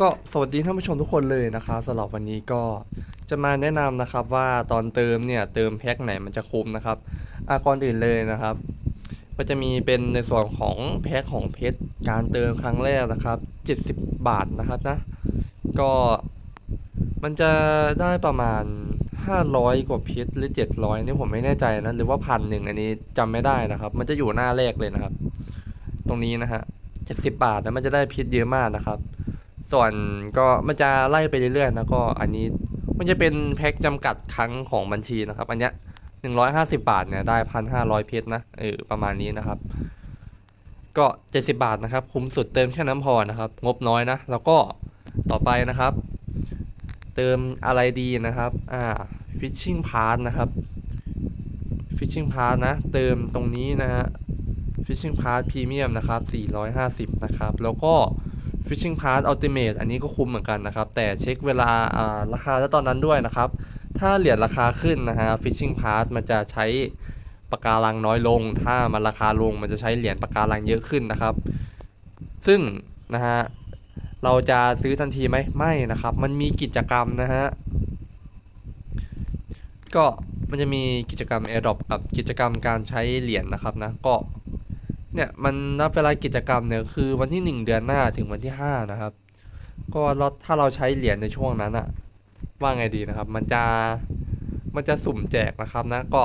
ก็สวัสดีท่านผู้ชมทุกคนเลยนะคะสำหรับวันนี้ก็จะมาแนะนำนะครับว่าตอนเติมเนี่ยเติมแพ็คไหนมันจะคุ้มนะครับอาก่อนอื่นเลยนะครับ ก็จะมีเป็นในส่วนของแพ็คของเพชรการเติมครั้งแรกนะครับ 70 บาทนะครับนะก็มันจะได้ประมาณ 500 กว่าเพชรหรือ 700นี่ผมไม่แน่ใจนะหรือว่าพันหนึ่งอันนี้จำไม่ได้นะครับ มันจะอยู่หน้าแรกเลยนะครับ ตรงนี้นะฮะ70 บาทแล้วมันจะได้เพชรเยอะมากนะครับ ส่วนก็มันจะไล่ไปเรื่อยๆนะก็อันนี้มันจะเป็นแพ็คจำกัดครั้งของบัญชีนะครับ อันเนี้ยหนึ่งร้อยห้าสิบาทเนี่ยได้พันห้าร้อยเพชรนะเออประมาณนี้นะครับ ก็เจ็ดสิบาทนะครับ คุ้มสุดเติมแค่น้ำพอนะครับ งบน้อยนะ แล้วก็ต่อไปนะครับ เติมอะไรดีนะครับอ่าฟิชชิ่งพาร์ทนะครับฟิชชิ่งพาร์ทนะ เติมตรงนี้นะฮะฟิชชิ่งพาร์ทพรีเมียมนะครับ450 นะครับ แล้วก็ Fishing Pass Ultimate อันนี้ก็คุ้มเหมือนกันนะครับ แต่เช็คเวลาราคาแล้วตอนนั้นด้วยนะครับ ถ้าเหรียญราคาขึ้นนะฮะ Fishing Pass มันจะใช้ปะการังน้อยลง ถ้ามันราคาลงมันจะใช้เหรียญปะการังเยอะขึ้นนะครับ ซึ่งนะฮะเราจะซื้อทันทีไหมไม่นะครับ มันมีกิจกรรมนะฮะก็มันจะมีกิจกรรม Airdrop กับกิจกรรมการใช้เหรียญนะครับนะก็ เนี่ยมันนับเวลากิจกรรมเนี่ยคือวันที่หนึ่งเดือนหน้าถึงวันที่ห้านะครับ ก็เราถ้าเราใช้เหรียญในช่วงนั้นอะว่าไงดีนะครับ มันจะมันจะสุ่มแจกนะครับนะก็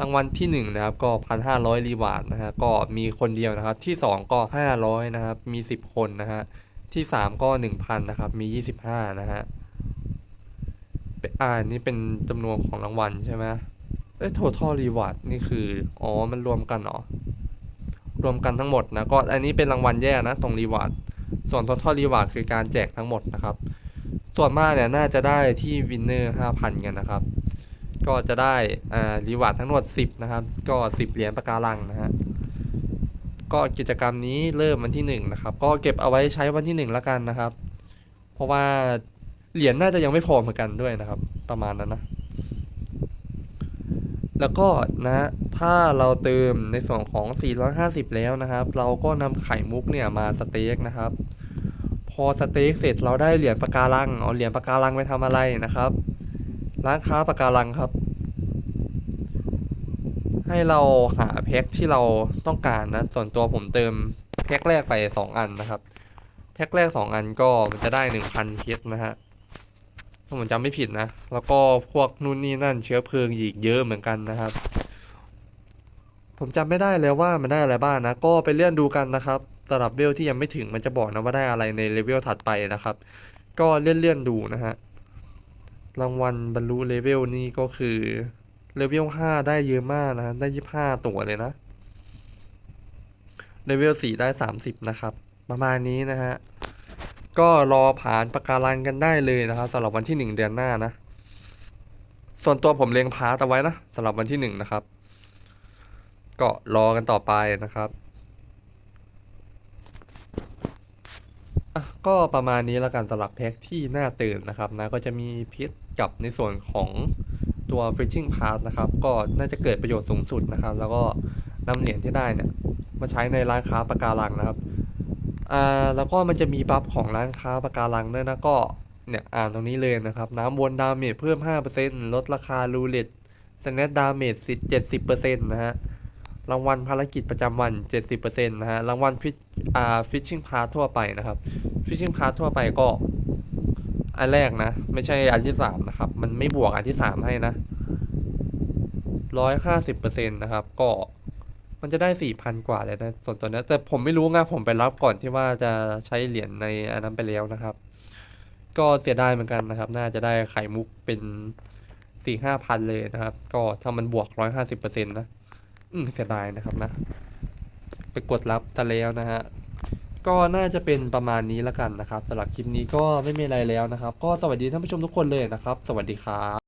รางวัลที่หนึ่งนะครับก็พันห้าร้อยรีวาร์ดนะฮะก็มีคนเดียวนะครับ ที่สองก็ห้าร้อยนะครับมีสิบคนนะฮะที่สามก็หนึ่งพันนะครับมียี่สิบห้านะฮะเป็นอ่านี่เป็นจำนวนของรางวัลใช่ไหมเอ้ย total reward นี่คือ อ๋อ มันรวมกันเหรอ รวมกันทั้งหมดนะก็อันนี้เป็นรางวัลแย่นะตรงรีวาร์ดส่วน total reward คือการแจกทั้งหมดนะครับ ส่วนมากเนี่ยน่าจะได้ที่วินเนอร์5,000กันนะครับ ก็จะได้อ่ารีวาร์ดทั้งหมด 10 นะครับ ก็10เหรียญประการังนะฮะก็กิจกรรมนี้เริ่มวันที่1นะครับก็เก็บเอาไว้ใช้วันที่1แล้วกันนะครับ เพราะว่าเหรียญน่าจะยังไม่พอเหมือนกันด้วยนะครับ ประมาณนั้นนะ แล้วก็นะถ้าเราเติมในส่วนของ 450 แล้วนะครับ เราก็นำไข่มุกเนี่ยมาสเต็กนะครับ พอสเต็กเสร็จเราได้เหรียญปะการังเอาเหรียญปะการังไปทำอะไรนะครับ ร้านค้าปะการังครับ ให้เราหาแพ็คที่เราต้องการนะ ส่วนตัวผมเติมแพ็คแรกไป 2 อันนะครับ แพ็คแรก 2 อันก็มันจะได้ 1,000เพชรนะฮะ ถ้าผมจำไม่ผิดนะ แล้วก็พวกนู่นนี่นั่นเชื้อเพลิงอีกเยอะเหมือนกันนะครับ ผมจำไม่ได้แล้วว่ามันได้อะไรบ้างนะ ก็ไปเลื่อนดูกันนะครับสำหรับเวลที่ยังไม่ถึงมันจะบอกนะว่าได้อะไรในเลเวลถัดไปนะครับ ก็เลื่อนเลื่อนๆดูนะฮะรางวัลบรรลุเลเวลนี่ก็คือเลเวลห้าได้เยอะมากนะได้ยี่ห้าตัวเลยนะเลเวลสี่ได้สามสิบนะครับ ประมาณนี้นะฮะ ก็รอผ่านประการังกันได้เลยนะครับสำหรับวันที่หนึ่งเดือนหน้านะ ส่วนตัวผมเล็งพาร์ตเอาไว้นะสำหรับวันที่หนึ่งนะครับ ก็รอกันต่อไปนะครับก็ประมาณนี้แล้วกันสำหรับแพ็คที่น่าตื่นนะครับนะก็จะมีพิษกับในส่วนของตัว Fishing Pass นะครับก็น่าจะเกิดประโยชน์สูงสุดนะครับ แล้วก็นำเหรียญที่ได้เนี่ยมาใช้ในร้านค้าปะการังนะครับ อ่าแล้วก็มันจะมีบัฟของร้านค้าปะการังด้วยนะก็เนี่ยอ่านตรงนี้เลยนะครับ น้ำวนดาเมจเพิ่ม 5%ลดราคารูเล็ตสแนตดาเมจสิ70%นะฮะรางวัลภารกิจประจำวัน 70%นะฮะรางวัลฟิชอ่าฟิชชิ่งพาร์ทั่วไปนะครับฟิชชิ่งพาร์ทั่วไปก็ อันแรกนะ ไม่ใช่อันที่ 3 นะครับ มันไม่บวกอันที่ 3 ให้นะ 150%นะครับ ก็ มันจะได้สี่พันกว่าเลยนะส่วนตัวเนี้ยแต่ผมไม่รู้ไงผมไปรับก่อนที่ว่าจะใช้เหรียญในอันนั้นไปแล้วนะครับ ก็เสียดายเหมือนกันนะครับ น่าจะได้ไข่มุกเป็นสี่ห้าพันเลยนะครับ ก็ถ้ามันบวกร้อยห้าสิบเปอร์เซ็นต์นะ อืมเสียดายนะครับนะ ไปกดรับซะแล้วนะฮะก็น่าจะเป็นประมาณนี้แล้วกันนะครับสำหรับคลิปนี้ก็ไม่มีอะไรแล้วนะครับ ก็สวัสดีท่านผู้ชมทุกคนเลยนะครับ สวัสดีครับ